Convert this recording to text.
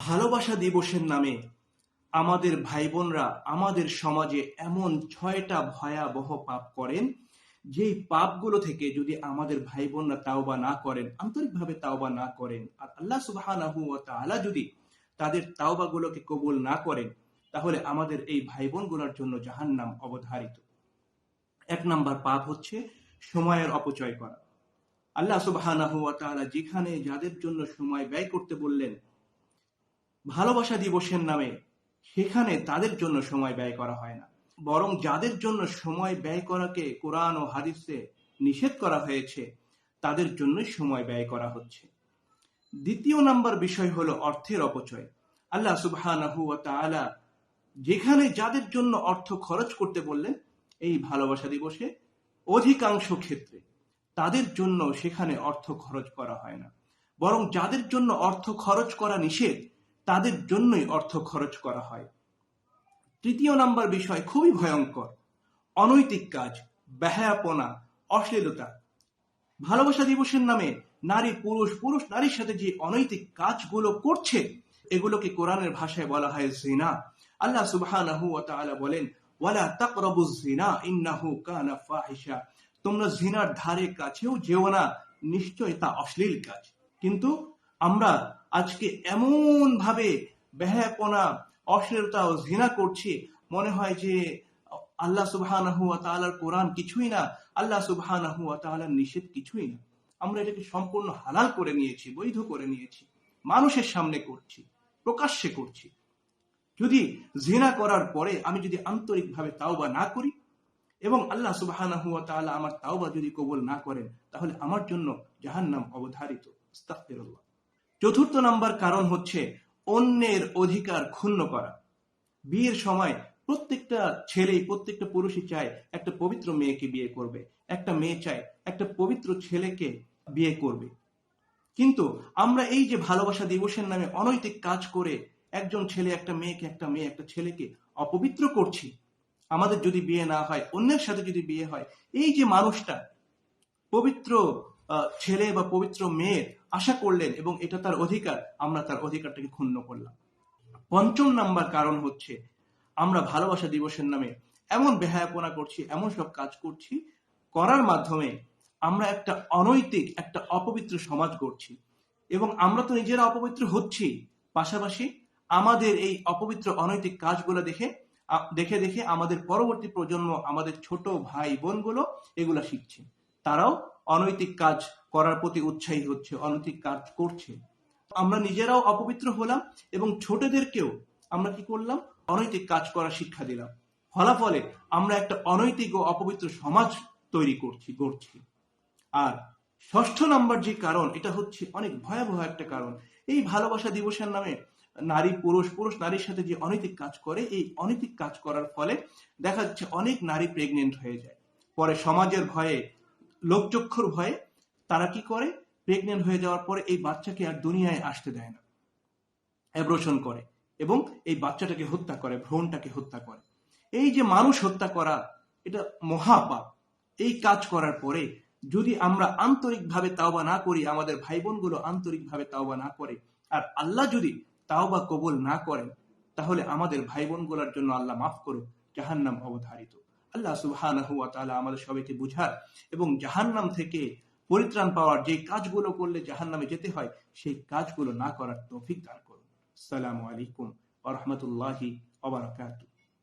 ভালোবাসা দিবসের নামে আমাদের ভাই বোনরা আমাদের সমাজে এমন ছয়টা ভয়াবহ পাপ করেন, যেই পাপগুলো থেকে যদি আমাদের ভাই বোনরা তাওবা না করেন, আন্তরিকভাবে তাওবা না করেন, আর আল্লাহ তাআলা যদি তাদের তাওবাগুলোকে কবুল না করেন, তাহলে আমাদের এই ভাই বোনগুলোর জন্য জাহান নাম অবধারিত। এক নাম্বার পাপ হচ্ছে সময়ের অপচয় করা। আল্লাহ তাআলা যেখানে যাদের জন্য সময় ব্যয় করতে বললেন ভালোবাসা দিবসের নামে সেখানে তাদের জন্য সময় ব্যয় করা হয় না। বরং যাদের জন্য সময় ব্যয় করাকে কোরআন ও হাদিসে নিষেধ করা হয়েছে, তাদের জন্যই সময় ব্যয় করা হচ্ছে। দ্বিতীয় নাম্বার বিষয় হলো অর্থের অপচয়। আল্লাহ তাআলা যেখানে যাদের জন্য অর্থ খরচ করতে বললেন, এই ভালোবাসা দিবসে অধিকাংশ ক্ষেত্রে তাদের জন্য সেখানে অর্থ খরচ করা হয় না। বরং যাদের জন্য অর্থ খরচ করা নিষেধ তাদের জন্যই অর্থ খরচ করা হয়। তৃতীয় নাম্বার বিষয় খুবই ভয়ঙ্কর। অনৈতিক কাজ বেহায়াপনা অশ্লীলতা। ভালোবাসা দিবসের নামে নারী পুরুষ পুরুষ নারীর সাথে যে অনৈতিক কাজগুলো করছে, এগুলোকে কোরআনের ভাষায় বলা হয় জিনা। আল্লাহ তাআলা বলেন, ওয়ালা তাকরাবুজ জিনা, ইন্নাহু কানা ফাহিশা। তোমরা জিনার ধারে কাছেও যেও না, নিশ্চয় তা অশ্লীল কাজ। কিন্তু আমরা আজকে এমন ভাবে বেহায়াপনা, অশ্লীলতা ও ঘৃণা করছি, মনে হয় যে আল্লাহ সুবহানাহু ওয়া তাআলার কোরআন কিছুই না, আল্লাহ সুবহানাহু ওয়া তাআলার নিষেধ কিছুই না। আমরা এটাকে সম্পূর্ণ হালাল করে নিয়েছি, বৈধ করে নিয়েছি, মানুষের সামনে করছি, প্রকাশ্যে করছি। যদি জিনা করার পরে আমি যদি আন্তরিকভাবে তাওবা না করি এবং আল্লাহ সুবহানাহু ওয়া তাআলা আমার তাওবা যদি কবুল না করেন, তাহলে আমার জন্য জাহান্নাম অবধারিত। আস্তাগফিরুল্লাহ। চতুর্থ নাম্বার কারণ হচ্ছে অন্যের অধিকার ক্ষুণ্ণ করা। বিয়ের সময় প্রত্যেকটা ছেলেই, প্রত্যেকটা পুরুষই চায় একটা পবিত্র মেয়েকে বিয়ে করবে, একটা মেয়ে চায় একটা পবিত্র ছেলেকে বিয়ে করবে। কিন্তু আমরা এই যে ভালোবাসা দিবসের নামে অনৈতিক কাজ করে একজন ছেলে একটা মেয়েকে, একটা মেয়ে একটা ছেলেকে অপবিত্র করছি, আমাদের যদি বিয়ে না হয়, অন্যের সাথে যদি বিয়ে হয়, এই যে মানুষটা পবিত্র ছেলে বা পবিত্র মেয়ের আশা করলেন এবং এটা তার অধিকার, আমরা তার অধিকারটাকে ক্ষুণ্ণ করলাম। পঞ্চম নাম্বার কারণ হচ্ছে, আমরা ভালোবাসা দিবসের নামে এমন বেহায়াপনা করছি, এমন সব কাজ করছি, করার মাধ্যমে আমরা একটা অনৈতিক, একটা অপবিত্র সমাজ গড়ছি। এবং আমরা তো নিজেরা অপবিত্র হচ্ছি। পাশাপাশি আমাদের এই অপবিত্র, অনৈতিক কাজগুলো দেখে দেখে দেখে আমাদের পরবর্তী প্রজন্ম, আমাদের ছোট ভাই বোনগুলো এগুলা শিখছে। তারাও অনৈতিক কাজ করার প্রতি উৎসাহী হচ্ছে, অনৈতিক কাজ করছে। আমরা নিজেরাও অপবিত্র হলাম এবং ছোটদেরকেও আমরা কি করলাম? অনৈতিক কাজ করার শিক্ষা দিলাম। ফলাফলে আমরা একটা অনৈতিক ও অপবিত্র সমাজ তৈরি করছি, গড়ছি। আর ষষ্ঠ নাম্বার যে কারণ, এটা হচ্ছে অনেক ভয়াবহ একটা কারণ। এই ভালোবাসা দিবসের নামে নারী পুরুষ পুরুষ নারীর সাথে যে অনৈতিক কাজ করে, এই অনৈতিক কাজ করার ফলে দেখা যাচ্ছে অনেক নারী প্রেগনেন্ট হয়ে যায়। পরে সমাজের ভয়ে লোকচক্ষুর ভয়ে তারা কি করে? প্রেগনেন্ট হয়ে যাওয়ার পরে এই বাচ্চাকে আর দুনিয়ায় আসতে দেয় না। অ্যাব্রোশন করে এবং এই বাচ্চাটাকে হত্যা করে, ভ্রূণটাকে হত্যা করে। এই যে মানুষ হত্যা করা, এটা মহাপাপ। এই কাজ করার পরে যদি আমরা আন্তরিকভাবে তাওবা না করি, আমাদের ভাই বোনগুলো আন্তরিকভাবে তাওবা না করে, আর আল্লাহ যদি তাওবা কবুল না করেন, তাহলে আমাদের ভাই বোনগুলোর জন্য আল্লাহ মাফ করুক, জাহান্নাম অবধারিত। আল্লাহ সুবহানাহু আমাদের সবাইকে বুঝার এবং জাহান্নাম থেকে পরিত্রাণ পাওয়ার যে কাজগুলো করলে জাহান্নামে যেতে হয়, সেই কাজগুলো না করার তৌফিক দান করুন। সালাম আলাইকুম ওয়া রাহমাতুল্লাহি